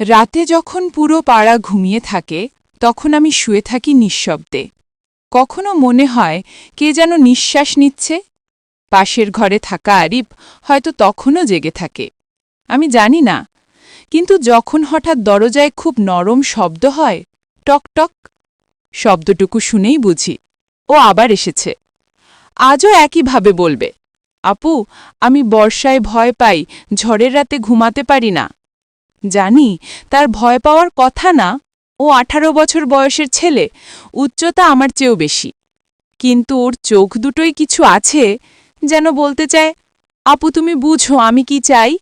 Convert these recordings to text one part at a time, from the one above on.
রাতে যখন পুরো পাড়া ঘুমিয়ে থাকে, তখন আমি শুয়ে থাকি নিঃশব্দে। কখনো মনে হয়, কে যেন নিঃশ্বাস নিচ্ছে? পাশের ঘরে থাকা আরিফ হয়তো তখনও জেগে থাকে। আমি জানি না, কিন্তু যখন হঠাৎ দরজায় খুব নরম শব্দ হয়, টক টক, শব্দটুকু শুনেই বুঝি, ও আবার এসেছে। আজও একইভাবে বলবে, আপু, আমি বর্ষায় ভয় পাই, ঝড়ের রাতে ঘুমাতে পারি না। জানি, তার ভয় পাওয়ার কথা না, ও আঠারো বছর বয়সের ছেলে, উচ্চতা আমার চেয়েও বেশি। কিন্তু ওর চোখ দুটোই কিছু আছে, যেন বলতে চায়, আপু, তুমি বুঝো, আমি কি চাই?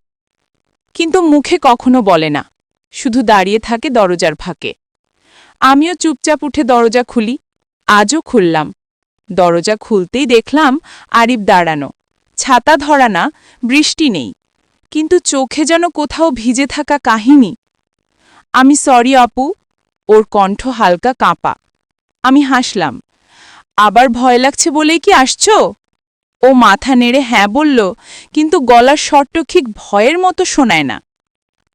কিন্তু মুখে কখনো বলে না, শুধু দাঁড়িয়ে থাকে দরজার ফাঁকে। আমিও চুপচাপ উঠে দরজা খুলি, আজও খুললাম। দরজা খুলতেই দেখলাম আরিফ দাঁড়ানো, ছাতা ধরা না, বৃষ্টি নেই। কিন্তু চোখে যেন কোথাও ভিজে থাকা কাহিনী। আমি সরি আপু, ওর কণ্ঠ হালকা কাঁপা। আমি হাসলাম। আবার ভয় লাগছে বলেই কি আসছো? ও মাথা নেড়ে হ্যাঁ বলল, কিন্তু গলার শর্ট ঠিক ভয়ের মতো শোনায় না।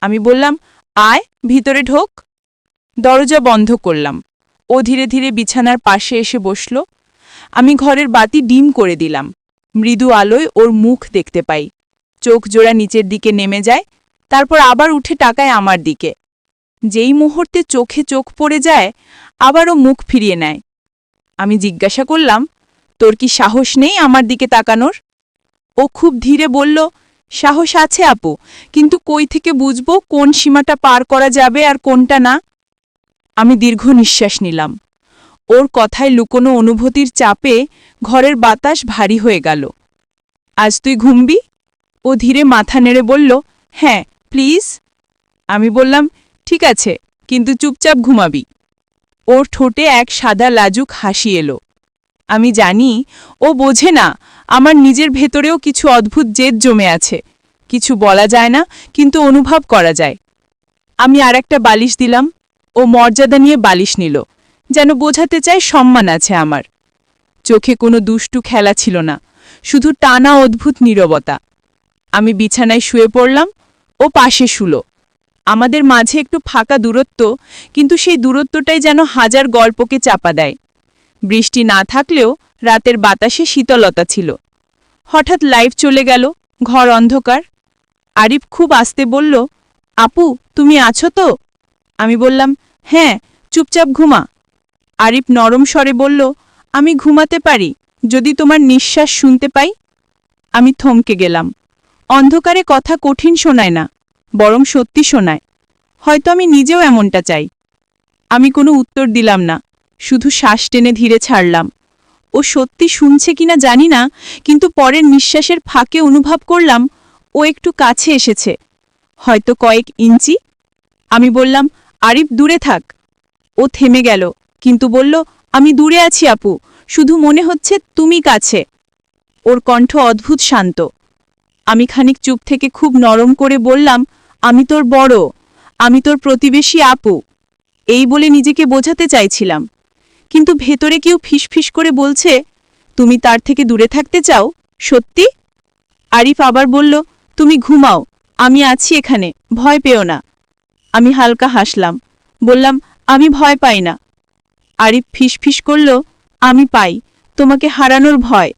আমি বললাম, আয়, ভিতরে ঢোক। দরজা বন্ধ করলাম। ও ধীরে ধীরে বিছানার পাশে এসে বসল। আমি ঘরের বাতি ডিম করে দিলাম। মৃদু আলোয় ওর মুখ দেখতে পাই। চোখ জোড়া নিচের দিকে নেমে যায়, তারপর আবার উঠে টাকায় আমার দিকে। যেই মুহূর্তে চোখে চোখ পড়ে যায়, আবারও মুখ ফিরিয়ে নেয়। আমি জিজ্ঞাসা করলাম, তোর কি সাহস নেই আমার দিকে তাকানোর? ও খুব ধীরে বলল, সাহস আছে আপু, কিন্তু কই থেকে বুঝব কোন সীমাটা পার করা যাবে আর কোনটা না? আমি দীর্ঘ নিঃশ্বাস নিলাম। ওর কথায় লুকোনো অনুভূতির চাপে ঘরের বাতাস ভারী হয়ে গেল। আজ তুই ঘুমবি? ও ধীরে মাথা নেড়ে বলল হ্যাঁ প্লিজ আমি বললাম, ঠিক আছে, কিন্তু চুপচাপ ঘুমাবি। ওর ঠোঁটে এক সাদা লাজুক হাসি এলো। আমি জানি, ও বোঝে না, আমার নিজের ভেতরেও কিছু অদ্ভুত জেদ জমে আছে। কিছু বলা যায় না, কিন্তু অনুভব করা যায়। আমি আর একটা বালিশ দিলাম। ও মর্যাদা নিয়ে বালিশ নিল, যেন বোঝাতে চায় সম্মান আছে আমার। চোখে কোনো দুষ্টু খেলা ছিল না, শুধু টানা অদ্ভুত নীরবতা। আমি বিছানায় শুয়ে পড়লাম ও পাশে শুলো। আমাদের মাঝে একটু ফাঁকা দূরত্ব, কিন্তু সেই দূরত্বটাই যেন হাজার গল্পকে চাপা দেয়। বৃষ্টি না থাকলেও রাতের বাতাসে শীতলতা ছিল। হঠাৎ লাইভ চলে গেল, ঘর অন্ধকার। আরিফ খুব আস্তে বলল, আপু, তুমি আছো তো? আমি বললাম হ্যাঁ চুপচাপ ঘুমা। আরিফ নরম স্বরে বলল, আমি ঘুমাতে পারি, যদি তোমার নিঃশ্বাস শুনতে পাই? আমি থমকে গেলাম। অন্ধকারে কথা কঠিন শোনায় না, বরং সত্যি শোনায়। হয়তো আমি নিজেও এমনটা চাই। আমি কোনো উত্তর দিলাম না, শুধু শ্বাস টেনে ধীরে ছাড়লাম। ও সত্যি শুনছে কিনা জানি না, কিন্তু পরের নিঃশ্বাসের ফাঁকে অনুভব করলাম, ও একটু কাছে এসেছে। হয়তো কয়েক ইঞ্চি? আমি বললাম, আরিফ, দূরে থাক। ও থেমে গেল, কিন্তু বলল, আমি দূরে আছি আপু, শুধু মনে হচ্ছে তুমি কাছে। ওর কণ্ঠ অদ্ভুত শান্ত। আমি খানিক চুপ থেকে খুব নরম করে বললাম, আমি তোর বড়, আমি তোর প্রতিবেশী আপু। এই বলে নিজেকে বোঝাতে চাইছিলাম। কিন্তু ভেতরে কেউ ফিসফিস করে বলছে, তুমি তার থেকে দূরে থাকতে চাও? সত্যি? আরিফ আবার বলল, তুমি ঘুমাও, আমি আছি এখানে, ভয় পেও না। আমি হালকা হাসলাম, বললাম, আমি ভয় পাই না। আরিফ ফিসফিস করল, আমি পাই, তোমাকে হারানোর ভয়।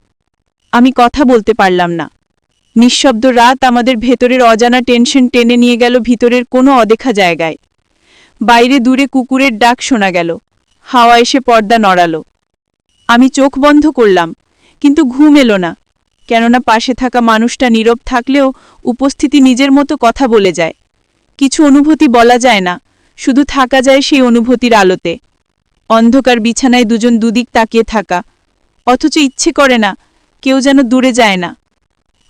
আমি কথা বলতে পারলাম না। নিঃশব্দ রাত আমাদের ভেতরের অজানা টেনশন টেনে নিয়ে গেল ভিতরের কোনো অদেখা জায়গায়। বাইরে দূরে কুকুরের ডাক শোনা গেল। হাওয়া এসে পর্দা নড়ালো। আমি চোখ বন্ধ করলাম, কিন্তু ঘুম এলো না, কেননা পাশে থাকা মানুষটা নীরব থাকলেও উপস্থিতি নিজের মতো কথা বলে যায়। কিছু অনুভূতি বলা যায় না, শুধু থাকা যায় সেই অনুভূতির আলোতে। অন্ধকার বিছানায় দুজন দুদিক তাকিয়ে থাকা। অথচ ইচ্ছে করে না, কেউ যেন দূরে যায় না।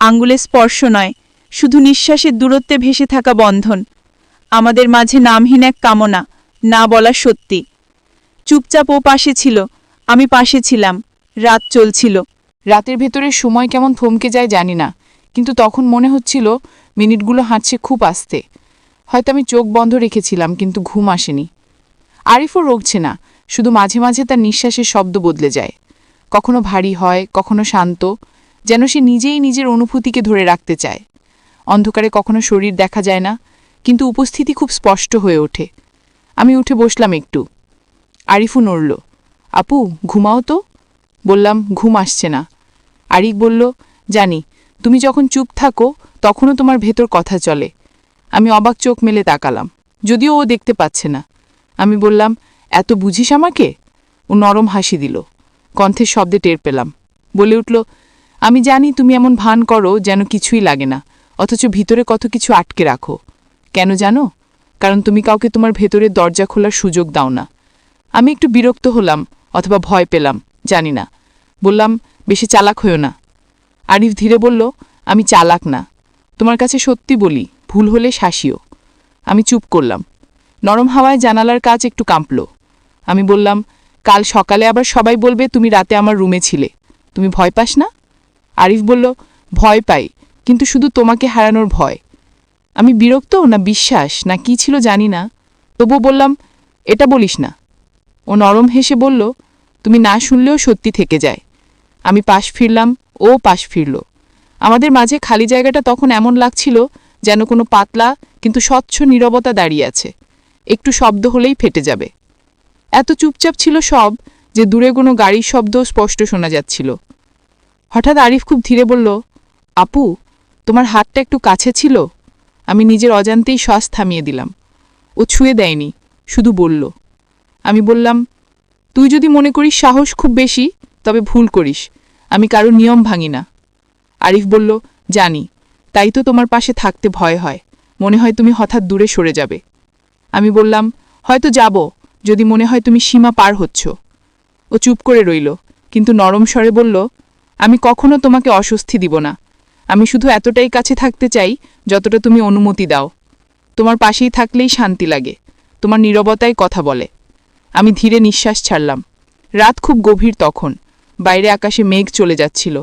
আঙ্গুলে স্পর্শ নয়, শুধু নিঃশ্বাসের দূরত্বে ভেসে থাকা বন্ধন। আমাদের মাঝে নামহীন এক কামনা, না বলা সত্যি। চুপচাপ ও পাশে ছিল, আমি পাশে ছিলাম, রাত চলছিল। রাতের ভেতরে সময় কেমন থমকে যায় জানি না, কিন্তু তখন মনে হচ্ছিল মিনিটগুলো হাঁটছে খুব আস্তে। হয়তো আমি চোখ বন্ধ রেখেছিলাম, কিন্তু ঘুম আসেনি। আরিফও রোগছে না, শুধু মাঝে মাঝে তার নিঃশ্বাসের শব্দ বদলে যায়। কখনো ভারী হয়, কখনো শান্ত যেন সে নিজেই নিজের অনুভূতিকে ধরে রাখতে চায়। অন্ধকারে কখনো শরীর দেখা যায় না, কিন্তু উপস্থিতি খুব স্পষ্ট হয়ে ওঠে। আমি উঠে বসলাম একটু। আরিফু নড়ল। আপু, ঘুমাও তো? বললাম, ঘুম আসছে না। আরিক বলল, জানি, তুমি যখন চুপ থাকো, তখনও তোমার ভেতর কথা চলে। আমি অবাক চোখ মেলে তাকালাম। যদিও ও দেখতে পাচ্ছে না। আমি বললাম, এত বুঝিস আমাকে? ও নরম হাসি দিল। কণ্ঠের শব্দে টের পেলাম। বলে উঠল আমি জানি তুমি এমন ভান করো যেন কিছুই লাগে না, অথচ ভিতরে কত কিছু আটকে রাখো। কেন জানো? কারণ তুমি কাউকে তোমার ভেতরের দরজা খোলার সুযোগ দাও না। আমি একটু বিরক্ত হলাম, অথবা ভয় পেলাম, জানি না। বললাম, বেশি চালাক হইও না। আরিফ ধীরে বলল, আমি চালাক না। তোমার কাছে সত্যি বলি, ভুল হলে শাসিও। আমি চুপ করলাম। নরম হাওয়ায় জানালার কাজ একটু কাঁপল। আমি বললাম, কাল সকালে আবার সবাই বলবে তুমি রাতে আমার রুমে ছিলে। তুমি ভয় পাস না? আরিফ বলল, ভয় পাই, কিন্তু শুধু তোমাকে হারানোর ভয়। আমি বিরক্ত না বিশ্বাস, না কি ছিল জানি না। তবু বললাম, এটা বলিস না। ও নরম হেসে বলল, তুমি না শুনলেও সত্যি থেকে যায়। আমি পাশ ফিরলাম, ও পাশ ফিরল। আমাদের মাঝে খালি জায়গাটা তখন এমন লাগছিল যেন কোনো পাতলা কিন্তু স্বচ্ছ নীরবতা দাঁড়িয়ে আছে। একটু শব্দ হলেই ফেটে যাবে। এত চুপচাপ ছিল সব যে দূরে কোনো গাড়ির শব্দ স্পষ্ট শোনা যাচ্ছিল। হঠাৎ আরিফ খুব ধীরে বলল, আপু, তোমার হাতটা একটু কাছে ছিল। আমি নিজের অজান্তেই শ্বাস থামিয়ে দিলাম। ও ছুঁয়ে দেয়নি, শুধু বলল, আমি বললাম, তুই যদি মনে করিস সাহস খুব বেশি, তবে ভুল করিস। আমি কারও নিয়ম ভাঙি না। আরিফ বলল, জানি, তাই তো তোমার পাশে থাকতে ভয় হয়। মনে হয় তুমি হঠাৎ দূরে সরে যাবে। আমি বললাম, হয়তো যাব, যদি মনে হয় তুমি সীমা পার হচ্ছ। ও চুপ করে রইল, কিন্তু নরম স্বরে বলল আমি কখনো তোমাকে অস্বস্তি দিব না। আমি শুধু এতটাই কাছে থাকতে চাই, যতটা তুমি অনুমতি দাও। তোমার পাশেই থাকলেই শান্তি লাগে। তোমার নীরবতায় কথা বলে। আমি ধীরে নিঃশ্বাস ছাড়লাম। রাত খুব গভীর তখন। বাইরে আকাশে মেঘ চলে যাচ্ছিল।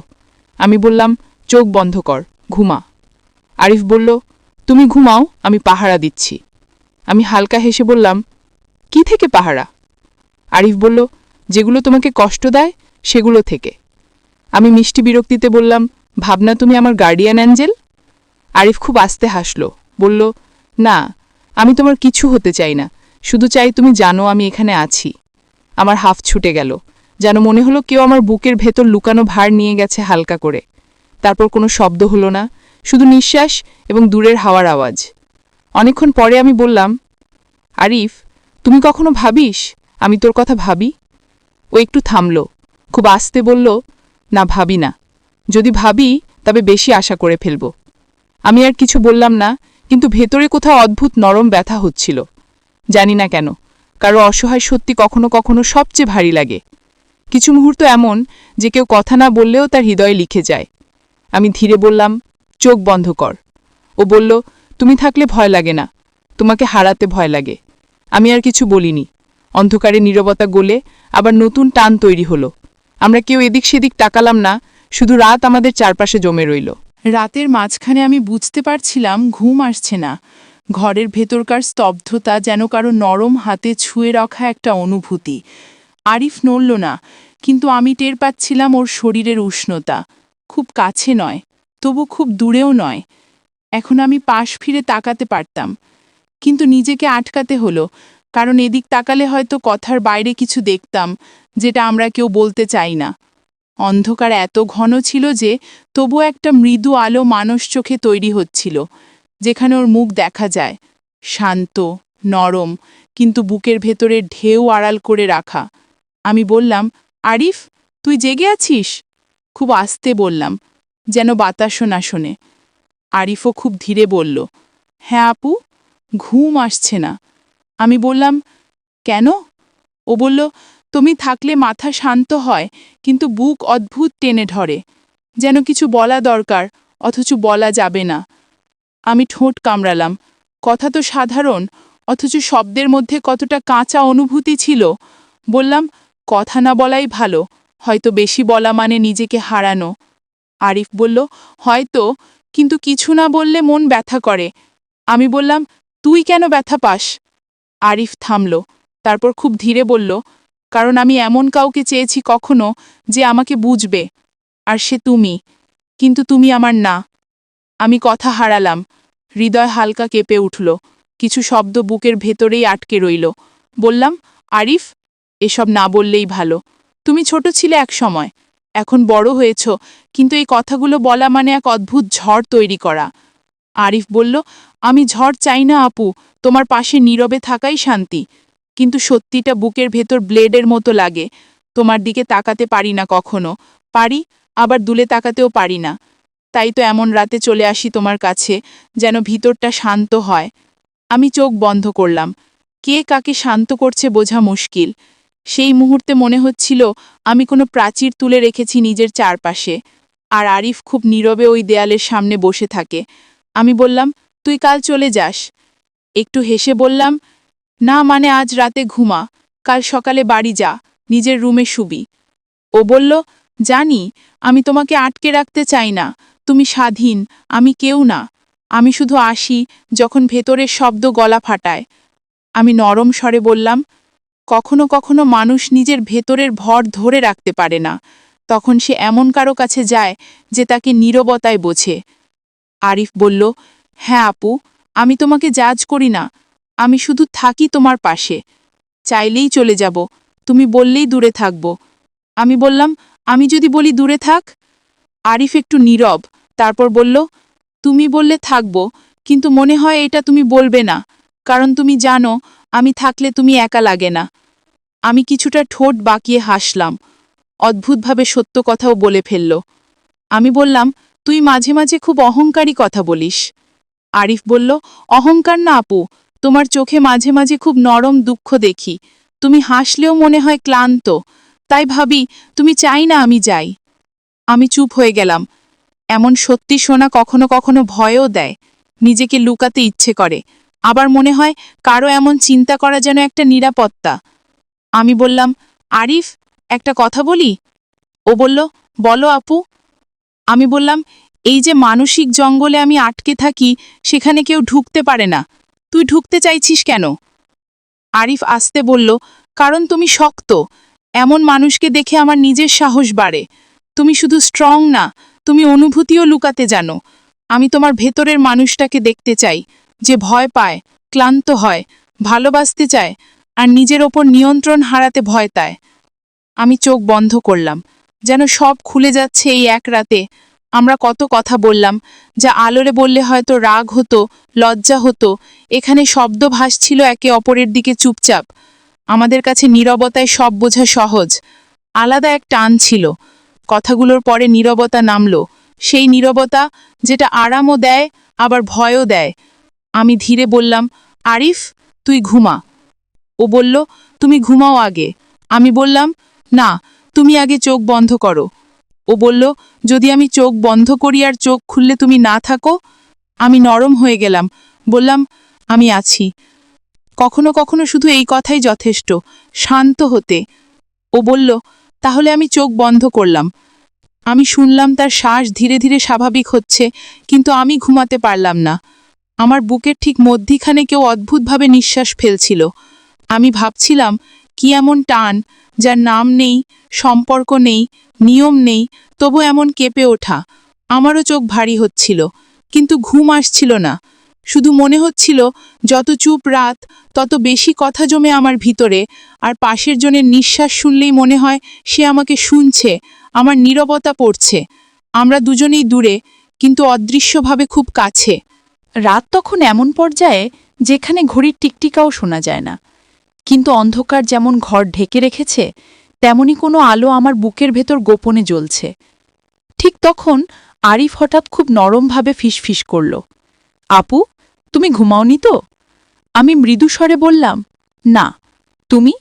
আমি বললাম, চোখ বন্ধ কর, ঘুমা। আরিফ বলল, তুমি ঘুমাও, আমি পাহারা দিচ্ছি। আমি হালকা হেসে বললাম, কি থেকে পাহারা? আরিফ বলল, যেগুলো তোমাকে কষ্ট দেয়, সেগুলো থেকে। আমি মিষ্টি বিরক্তিতে বললাম, ভাবনা, তুমি আমার গার্ডিয়ান অ্যাঞ্জেল আরিফ খুব আস্তে হাসল, বলল, না, আমি তোমার কিছু হতে চাই না, শুধু চাই তুমি জানো আমি এখানে আছি। আমার হাফ ছুটে গেল, যেন মনে হলো কেউ আমার বুকের ভেতর লুকানো ভার নিয়ে গেছে হালকা করে। তারপর কোনো শব্দ হলো না, শুধু নিঃশ্বাস এবং দূরের হাওয়ার আওয়াজ। অনেকক্ষণ পরে আমি বললাম, আরিফ, তুমি কখনো ভাবিস আমি তোর কথা ভাবি? ও একটু থামল, খুব আস্তে বলল না ভাবি না। যদি ভাবি, তবে বেশি আশা করে ফেলব। আমি আর কিছু বললাম না, কিন্তু ভেতরে কোথাও অদ্ভুত নরম ব্যথা হচ্ছিল। জানি না কেন, কারও অসহায় সত্যি কখনো কখনো সবচেয়ে ভারী লাগে। কিছু মুহূর্ত এমন, যে কেউ কথা না বললেও তার হৃদয়ে লিখে যায়। আমি ধীরে বললাম, চোখ বন্ধ কর। ও বলল, তুমি থাকলে ভয় লাগে না, তোমাকে হারাতে ভয় লাগে। আমি আর কিছু বলিনি। অন্ধকারে নীরবতা গলে আবার নতুন টান তৈরি হলো। আমরা কেউ এদিক সেদিক তাকালাম না, শুধু রাত আমাদের চারপাশে জমে রইল। রাতের মাঝখানে আমি বুঝতে পারছিলাম ঘুম আসছে না। ঘরের ভেতরকার স্তব্ধতা যেন কারও নরম হাতে ছুঁয়ে রাখা একটা অনুভূতি। আরিফ নড়ল না, কিন্তু আমি টের পাচ্ছিলাম ওর শরীরের উষ্ণতা। খুব কাছে নয়, তবু খুব দূরেও নয়। এখন আমি পাশ ফিরে তাকাতে পারতাম, কিন্তু নিজেকে আটকাতে হলো কারণ এদিক তাকালে হয়তো কথার বাইরে কিছু দেখতাম, যেটা আমরা কেউ বলতে চাই না। অন্ধকার এত ঘন ছিল যে তবু একটা মৃদু আলো মানুষ চোখে তৈরি হচ্ছিল, যেখানে ওর মুখ দেখা যায়, শান্ত, নরম, কিন্তু বুকের ভেতরে ঢেউ আড়াল করে রাখা। আমি বললাম, আরিফ, তুই জেগে আছিস? খুব আস্তে বললাম, যেন বাতাসও না শোনে। আরিফও খুব ধীরে বলল হ্যাঁ আপু, ঘুম আসছে না। আমি বললাম, কেন? ও বলল, তুমি থাকলে মাথা শান্ত হয়, কিন্তু বুক অদ্ভুত টেনে ধরে। যেন কিছু বলা দরকার, অথচ বলা যাবে না। আমি ঠোঁট কামড়ালাম। কথা তো সাধারণ, অথচ শব্দের মধ্যে কতটা কাঁচা অনুভূতি ছিল। বললাম, কথা না বলাই ভালো, হয়তো বেশি বলা মানে নিজেকে হারানো। আরিফ বলল, হয়তো, কিন্তু কিছু না বললে মন ব্যথা করে। আমি বললাম, তুই কেন ব্যথা পাস? আরিফ থামল, তারপর খুব ধীরে বলল, কারণ আমি এমন কাউকে চেয়েছি কখনো যে আমাকে বুঝবে, আর সে তুমি, কিন্তু তুমি আমার না। আমি কথা হারালাম। হৃদয় হালকা কেঁপে উঠল। কিছু শব্দ বুকের ভেতরেই আটকে রইল। বললাম, আরিফ, এসব না বললেই ভালো। তুমি ছোট ছিলে এক সময়, এখন বড় হয়েছ, কিন্তু এই কথাগুলো বলা মানে এক অদ্ভুত ঝড় তৈরি করা। আরিফ বলল, আমি ঝড় চাই না, আপু। তোমার পাশে নীরবে থাকাই শান্তি। কিন্তু সত্যিটা বুকের ভেতর ব্লেডের মতো লাগে। তোমার দিকে তাকাতে পারি না কখনো। পারি, আবার দুলে তাকাতেও পারি না। তাই তো এমন রাতে চলে আসি তোমার কাছে, যেন ভিতরটা শান্ত হয়। আমি চোখ বন্ধ করলাম। কে কাকে শান্ত করছে বোঝা মুশকিল। সেই মুহূর্তে মনে হচ্ছিল, আমি কোনো প্রাচীর তুলে রেখেছি নিজের চারপাশে। আর আরিফ খুব নীরবে ওই দেয়ালের সামনে বসে থাকে। আমি বললাম, তুই কাল চলে যাস। একটু হেসে বললাম, না মানে আজ রাতে ঘুমা, কাল সকালে বাড়ি যা, নিজের রুমে শুবি। ও বলল, জানি, আমি তোমাকে আটকে রাখতে চাই না, তুমি স্বাধীন, আমি কেউ না, আমি শুধু আসি যখন ভেতরের শব্দ গলা ফাটায়। আমি নরম স্বরে বললাম, কখনো কখনো মানুষ নিজের ভেতরের ভর ধরে রাখতে পারে না, তখন সে এমন কারও কাছে যায় যে তাকে নীরবতায় বোঝে। আরিফ বলল হ্যাঁ আপু, আমি তোমাকে জাজ করি না। আমি শুধু থাকি তোমার পাশে। চাইলেই চলে যাব। তুমি বললেই দূরে থাকব। আমি বললাম, আমি যদি বলি দূরে থাক? আরিফ একটু নীরব, তারপর বলল, তুমি বললে থাকব, কিন্তু মনে হয় এটা তুমি বলবে না। কারণ তুমি জানো, আমি থাকলে তুমি একা লাগে না। আমি কিছুটা ঠোঁট বাঁকিয়ে হাসলাম। অদ্ভুতভাবে সত্য কথাও বলে ফেলল। আমি বললাম তুই মাঝে মাঝে খুব অহংকারী কথা বলিস। আরিফ বলল, অহংকার না আপু, তোমার চোখে মাঝে মাঝে খুব নরম দুঃখ দেখি। তুমি হাসলেও মনে হয় ক্লান্ত। তাই ভাবি, তুমি চাই না আমি যাই। আমি চুপ হয়ে গেলাম। এমন সত্যি শোনা কখনো কখনো ভয়ও দেয়। নিজেকে লুকাতে ইচ্ছে করে। আবার মনে হয়, কারও এমন চিন্তা করা যেন একটা নিরাপত্তা। আমি বললাম, আরিফ, একটা কথা বলি? ও বলল, বলো আপু। আমি বললাম, এই যে মানসিক জঙ্গলে আমি আটকে থাকি, সেখানে কেউ ঢুকতে পারে না। তুই ঢুকতে চাইছিস কেন? আরিফ আসতে বলল, কারণ তুমি শক্ত। এমন মানুষকে দেখে আমার নিজের সাহস বাড়ে। তুমি শুধু স্ট্রং না, তুমি অনুভূতিও লুকাতে জানো। আমি তোমার ভেতরের মানুষটাকে দেখতে চাই, যে ভয় পায়, ক্লান্ত হয়, ভালোবাসতে চায়, আর নিজের ওপর নিয়ন্ত্রণ হারাতে ভয় পায় আমি চোখ বন্ধ করলাম। যেন সব খুলে যাচ্ছে এই এক রাতে। আমরা কত কথা বললাম, যা আলোরে বললে হয়তো রাগ হতো, লজ্জা হতো। এখানে শব্দ ভাসছিল একে অপরের দিকে চুপচাপ। আমাদের কাছে নীরবতায় সব বোঝা সহজ। আলাদা এক টান ছিল। কথাগুলোর পরে নীরবতা নামল। সেই নীরবতা যেটা আরামও দেয়, আবার ভয়ও দেয়। আমি ধীরে বললাম, আরিফ, তুই ঘুমা। ও বলল, তুমি ঘুমাও আগে। আমি বললাম, না। তুমি আগে চোখ বন্ধ করো। ও বলল, যদি আমি চোখ বন্ধ করি আর চোখ খুললে তুমি না থাকো, আমি নরম হয়ে গেলাম। বললাম, আমি আছি। কখনো কখনো শুধু এই কথাই যথেষ্ট, শান্ত হতে। ও বলল, তাহলে আমি চোখ বন্ধ করলাম। আমি শুনলাম তার শ্বাস ধীরে ধীরে স্বাভাবিক হচ্ছে, কিন্তু আমি ঘুমাতে পারলাম না। আমার বুকের ঠিক মধ্যিখানে কেউ অদ্ভুতভাবে নিঃশ্বাস ফেলছিল। আমি ভাবছিলাম, কি এমন টান যার নাম নেই, সম্পর্ক নেই, নিয়ম নেই, তবু এমন কেঁপে ওঠা। আমারও চোখ ভারী হচ্ছিল, কিন্তু ঘুম আসছিল না। শুধু মনে হচ্ছিল, যত চুপ রাত, তত বেশি কথা জমে আমার ভিতরে, আর পাশের জনের নিঃশ্বাস শুনলেই মনে হয়, সে আমাকে শুনছে, আমার নীরবতা পড়ছে। আমরা দুজনেই দূরে, কিন্তু অদৃশ্যভাবে খুব কাছে। রাত তখন এমন পর্যায়ে, যেখানে ঘড়ির টিকটিকাও শোনা যায় না। কিন্তু অন্ধকার যেমন ঘর ঢেকে রেখেছে, তেমনি কোনো আলো আমার বুকের ভেতর গোপনে জ্বলছে। ঠিক তখন আরিফ হঠাৎ খুব নরমভাবে ফিসফিস করল। আপু, তুমি ঘুমাওনি তো? আমি মৃদুস্বরে বললাম, না। তুমি?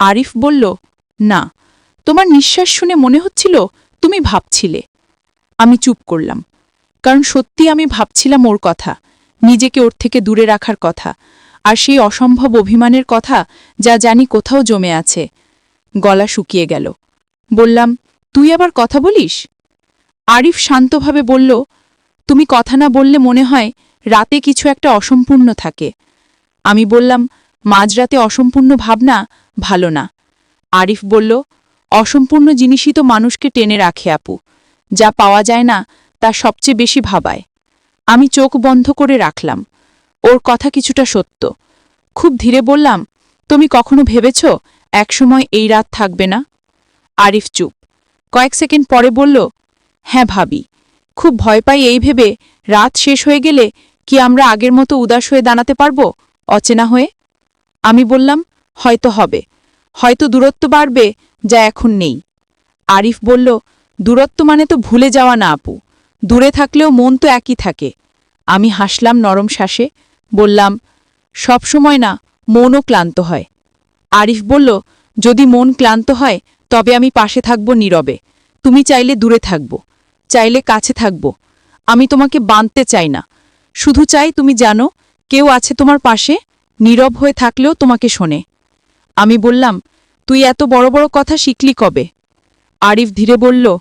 আরিফ বলল, না। তোমার নিঃশ্বাস শুনে মনে হচ্ছিল তুমি ভাবছিলে। আমি চুপ করলাম, কারণ সত্যি আমি ভাবছিলাম ওর কথা, নিজেকে ওর থেকে দূরে রাখার কথা। আর সেই অসম্ভব অভিমানের কথা যা জানি কোথাও জমে আছে। গলা শুকিয়ে গেল। বললাম, তুই আবার কথা বলিস? আরিফ শান্তভাবে বলল, তুমি কথা না বললে মনে হয় রাতে কিছু একটা অসম্পূর্ণ থাকে। আমি বললাম, মাঝরাতে অসম্পূর্ণ ভাবনা ভালো না। আরিফ বলল, অসম্পূর্ণ জিনিসই তো মানুষকে টেনে রাখে আপু। যা পাওয়া যায় না, তা সবচেয়ে বেশি ভাবায়। আমি চোখ বন্ধ করে রাখলাম। ওর কথা কিছুটা সত্য। খুব ধীরে বললাম, তুমি কখনো ভেবেছ একসময় এই রাত থাকবে না? আরিফ চুপ। কয়েক সেকেন্ড পরে বলল হ্যাঁ ভাবি, খুব ভয় পাই এই ভেবে রাত শেষ হয়ে গেলে কি আমরা আগের মতো উদাস হয়ে দাঁড়াতে পারব, অচেনা হয়ে? আমি বললাম, হয়তো হবে, হয়তো দূরত্ব বাড়বে যা এখন নেই। আরিফ বলল, দূরত্ব মানে তো ভুলে যাওয়া না আপু, দূরে থাকলেও মন তো একই থাকে। আমি হাসলাম নরম শ্বাসে বললাম, সব সময় না, মনও ক্লান্ত হয়। আরিফ বলল, যদি মন ক্লান্ত হয়, তবে আমি পাশে থাকব নীরবে। তুমি চাইলে দূরে থাকব, চাইলে কাছে থাকব। আমি তোমাকে বাঁধতে চাই না। শুধু চাই তুমি জানো, কেউ আছে তোমার পাশে, নীরব হয়ে থাকলেও তোমাকে শোনে। আমি বললাম, তুই এত বড় বড় কথা শিখলি কবে? আরিফ ধীরে বলল,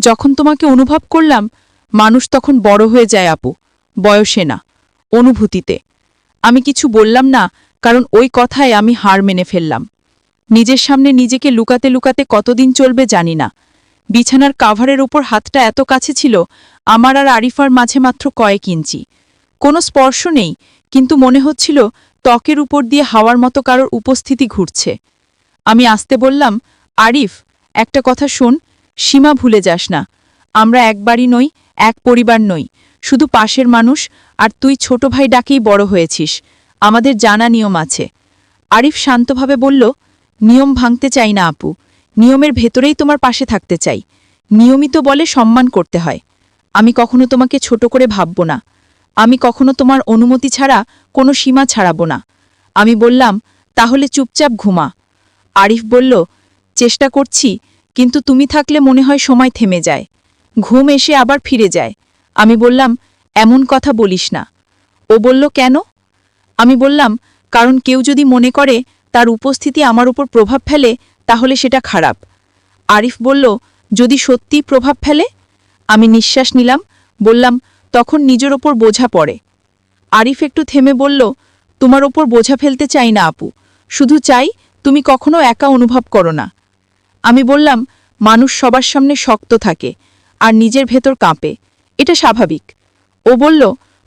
যখন তোমাকে অনুভব করলাম, মানুষ তখন বড় হয়ে যায় আপু, বয়সে না, অনুভূতিতে। আমি কিছু বললাম না, কারণ ওই কথায় আমি হার মেনে ফেললাম। নিজের সামনে নিজেকে লুকাতে লুকাতে কতদিন চলবে জানি না। বিছানার কাভারের ওপর হাতটা এত কাছে ছিল, আমার আর আরিফার মাঝে মাত্র কয়েক ইঞ্চি। কোনো স্পর্শ নেই, কিন্তু মনে হচ্ছিল ত্বকের উপর দিয়ে হাওয়ার মতো কারোর উপস্থিতি ঘুরছে। আমি আসতে বললাম, আরিফ, একটা কথা শোন, সীমা ভুলে যাস না। আমরা একবারই নই, এক পরিবার নই। শুধু পাশের মানুষ আর তুই ছোট ভাই ডাকেই বড় হয়েছিস। আমাদের জানা নিয়ম আছে। আরিফ শান্তভাবে বলল, নিয়ম ভাঙতে চাই না আপু। নিয়মের ভেতরেই তোমার পাশে থাকতে চাই। নিয়মিত বলে সম্মান করতে হয়। আমি কখনো তোমাকে ছোট করে ভাবব না। আমি কখনো তোমার অনুমতি ছাড়া কোনো সীমা ছাড়াবো না। আমি বললাম, তাহলে চুপচাপ ঘুমা। আরিফ বলল, চেষ্টা করছি, কিন্তু তুমি থাকলে মনে হয় সময় থেমে যায়। ঘুম এসে আবার ফিরে যায়। আমি বললাম এমন কথা বলিস না। ও বলল, কেন? আমি বললাম, কারণ কেউ যদি মনে করে তার উপস্থিতি আমার উপর প্রভাব ফেলে, তাহলে সেটা খারাপ। আরিফ বলল, যদি সত্যি প্রভাব ফেলে? আমি নিঃশ্বাস নিলাম, বললাম, তখন নিজের ওপর বোঝা পড়ে। আরিফ একটু থেমে বলল, তোমার ওপর বোঝা ফেলতে চাই না আপু। শুধু চাই তুমি কখনো একা অনুভব করো না। আমি বললাম, মানুষ সবার সামনে শক্ত থাকে, আর নিজের ভেতর কাঁপে। এটা স্বাভাবিক। ও বলল,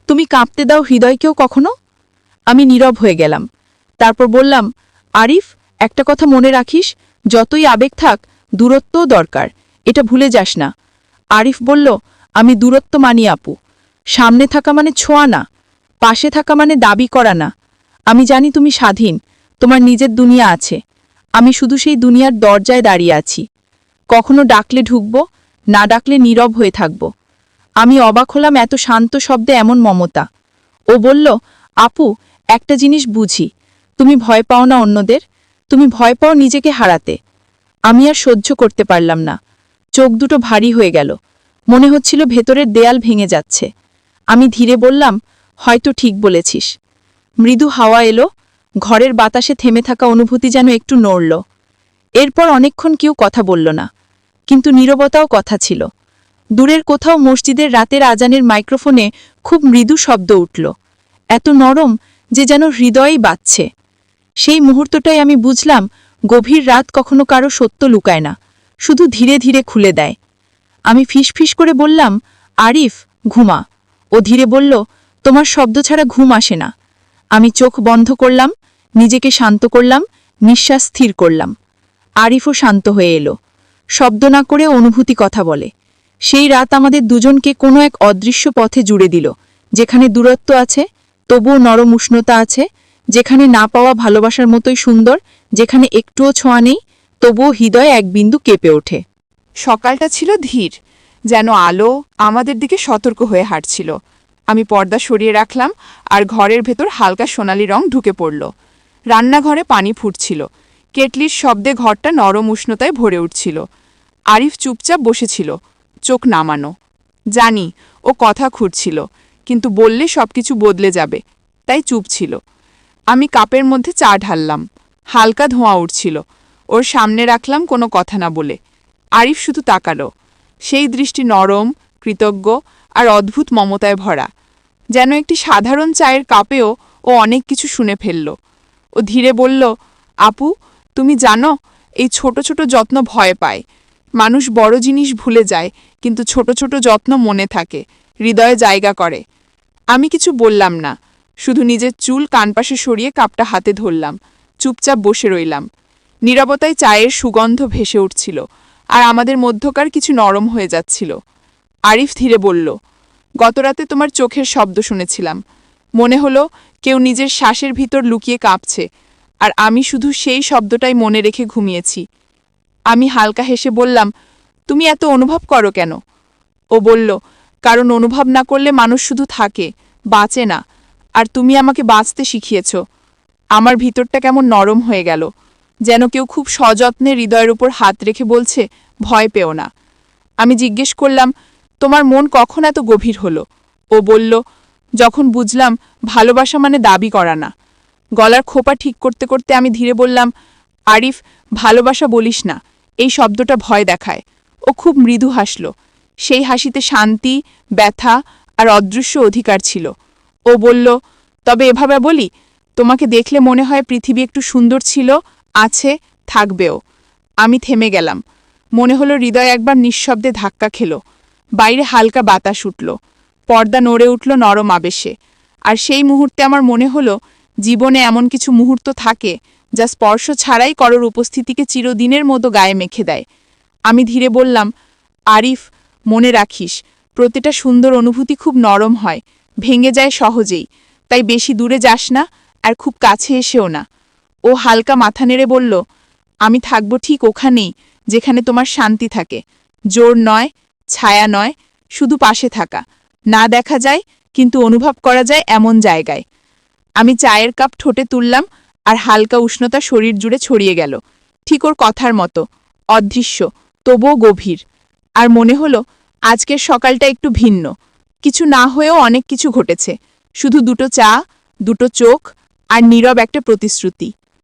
তুমি কাঁপতে দাও হৃদয়কেও কখনো? আমি নীরব হয়ে গেলাম। তারপর বললাম, আরিফ, একটা কথা মনে রাখিস, যতই আবেগ থাক, দূরত্বও দরকার, এটা ভুলে যাস না। আরিফ বলল, আমি দূরত্ব মানি আপু। সামনে থাকা মানে ছোঁয়া না, পাশে থাকা মানে দাবি করা না। আমি জানি তুমি স্বাধীন, তোমার নিজের দুনিয়া আছে। আমি শুধু সেই দুনিয়ার দরজায় দাঁড়িয়ে আছি। কখনো ডাকলে ঢুকব, না ডাকলে নীরব হয়ে থাকব। আমি অবাক হলাম এত শান্ত শব্দে এমন মমতা। ও বলল, আপু, একটা জিনিস বুঝি। তুমি ভয় পাও না অন্যদের? তুমি ভয় পাও নিজেকে হারাতে। আমি আর সহ্য করতে পারলাম না। চোখ দুটো ভারী হয়ে গেল। মনে হচ্ছিল ভেতরের দেয়াল ভেঙে যাচ্ছে। আমি ধীরে বললাম, হয়তো ঠিক বলেছিস। মৃদু হাওয়া এলো। ঘরের বাতাসে থেমে থাকা অনুভূতি যেন একটু নড়ল। এরপর অনেকক্ষণ কেউ কথা বলল না। কিন্তু নীরবতাও কথা ছিল। দূরের কোথাও মসজিদের রাতের আজানের মাইক্রোফোনে খুব মৃদু শব্দ উঠল। এত নরম যে যেন হৃদয়েই বাজছে। সেই মুহূর্তটাই আমি বুঝলাম গভীর রাত কখনো কারও সত্য লুকায় না, শুধু ধীরে ধীরে খুলে দেয়। আমি ফিসফিস করে বললাম, আরিফ, ঘুমা। ও ধীরে বলল, তোমার শব্দ ছাড়া ঘুম আসে না। আমি চোখ বন্ধ করলাম, নিজেকে শান্ত করলাম, নিঃশ্বাস স্থির করলাম। আরিফও শান্ত হয়ে এলো। শব্দ না করে অনুভূতি কথা বলে। সেই রাত আমাদের দুজনকে কোনো এক অদৃশ্য পথে জুড়ে দিল। যেখানে দূরত্ব আছে, তবুও নরম উষ্ণতা আছে, যেখানে না পাওয়া ভালোবাসার মতোই সুন্দর, যেখানে একটুও ছোঁয়া নেই, তবুও হৃদয়ে এক বিন্দু কেঁপে ওঠে। সকালটা ছিল ধীর, যেন আলো আমাদের দিকে সতর্ক হয়ে হাঁটছিল। আমি পর্দা সরিয়ে রাখলাম আর ঘরের ভেতর হালকা সোনালি রং ঢুকে পড়ল। রান্নাঘরে পানি ফুটছিল। কেটলির শব্দে ঘরটা নরম উষ্ণতায় ভরে উঠছিল। আরিফ চুপচাপ বসেছিল। চোখ নামানো। জানি, ও কথা খুঁড়ছিল, কিন্তু বললে সবকিছু বদলে যাবে, তাই চুপ ছিল। আমি কাপের মধ্যে চা ঢাললাম, হালকা ধোঁয়া উঠছিল, ওর সামনে রাখলাম কোনো কথা না বলে। আরিফ শুধু তাকালো, সেই দৃষ্টি নরম, কৃতজ্ঞ আর অদ্ভুত মমতায় ভরা, যেন একটি সাধারণ চায়ের কাপেও ও অনেক কিছু শুনে ফেলল। ও ধীরে বলল, আপু, তুমি জানো, এই ছোট ছোট যত্ন ভয় পায় মানুষ বড় জিনিস ভুলে যায়, কিন্তু ছোট ছোট যত্ন মনে থাকে, হৃদয়ে জায়গা করে। আমি কিছু বললাম না, শুধু নিজের চুল কানপাশে সরিয়ে কাপটা হাতে ধরলাম, চুপচাপ বসে রইলাম। নীরবতায় চায়ের সুগন্ধ ভেসে উঠছিল, আর আমাদের মধ্যকার কিছু নরম হয়ে যাচ্ছিল। আরিফ ধীরে বলল, গতরাতে তোমার চোখের শব্দ শুনেছিলাম। মনে হলো কেউ নিজের শ্বাসের ভিতর লুকিয়ে কাঁপছে, আর আমি শুধু সেই শব্দটাই মনে রেখে ঘুমিয়েছি। আমি হালকা হেসে বললাম, তুমি এত অনুভব করো কেন? ও বলল, কারণ অনুভব না করলে মানুষ শুধু থাকে, বাঁচে না, আর তুমি আমাকে বাঁচতে শিখিয়েছ। আমার ভিতরটা কেমন নরম হয়ে গেল, যেন কেউ খুব সযত্নে হৃদয়ের উপর হাত রেখে বলছে, ভয় পেও না। আমি জিজ্ঞেস করলাম, তোমার মন কখন এত গভীর হলো? ও বলল, যখন বুঝলাম ভালোবাসা মানে দাবি করা না। গলার খোপা ঠিক করতে করতে আমি ধীরে বললাম, আরিফ, ভালোবাসা বলিস না। এই শব্দটা ভয় দেখায়। ও খুব মৃদু হাসল। সেই হাসিতে শান্তি, ব্যথা আর অদৃশ্য অধিকার ছিল। ও বলল, তবে এভাবে বলি, তোমাকে দেখলে মনে হয় পৃথিবী একটু সুন্দর ছিল, আছে, থাকবেও। আমি থেমে গেলাম। মনে হলো হৃদয় একবার নিঃশব্দে ধাক্কা খেল। বাইরে হালকা বাতাস উঠল। পর্দা নড়ে উঠল নরম আবেশে। আর সেই মুহূর্তে আমার মনে হলো, জীবনে এমন কিছু মুহূর্ত থাকে যা স্পর্শ ছাড়াই করর উপস্থিতিকে চিরদিনের মতো গায়ে মেখে দেয়। আমি ধীরে বললাম, আরিফ, মনে রাখিস, প্রতিটা সুন্দর অনুভূতি খুব নরম হয়, ভেঙে যায় সহজেই। তাই বেশি দূরে যাস না আর খুব কাছে এসেও না। ও হালকা মাথা নেড়ে বলল, আমি থাকব ঠিক ওখানেই, যেখানে তোমার শান্তি থাকে। জোর নয়, ছায়া নয়, শুধু পাশে থাকা। না দেখা যায়, কিন্তু অনুভব করা যায় এমন জায়গায়। আমি চায়ের কাপ ঠোঁটে তুললাম আর হালকা উষ্ণতা শরীর জুড়ে ছড়িয়ে গেল। ঠিক ওর কথার মতো। অদৃশ্য, তবুও গভীর। আর মনে হলো, আজকের সকালটা একটু ভিন্ন। কিছু না হয়েও অনেক কিছু ঘটেছে। শুধু দুটো চা, দুটো চোখ আর নীরব একটা প্রতিশ্রুতি।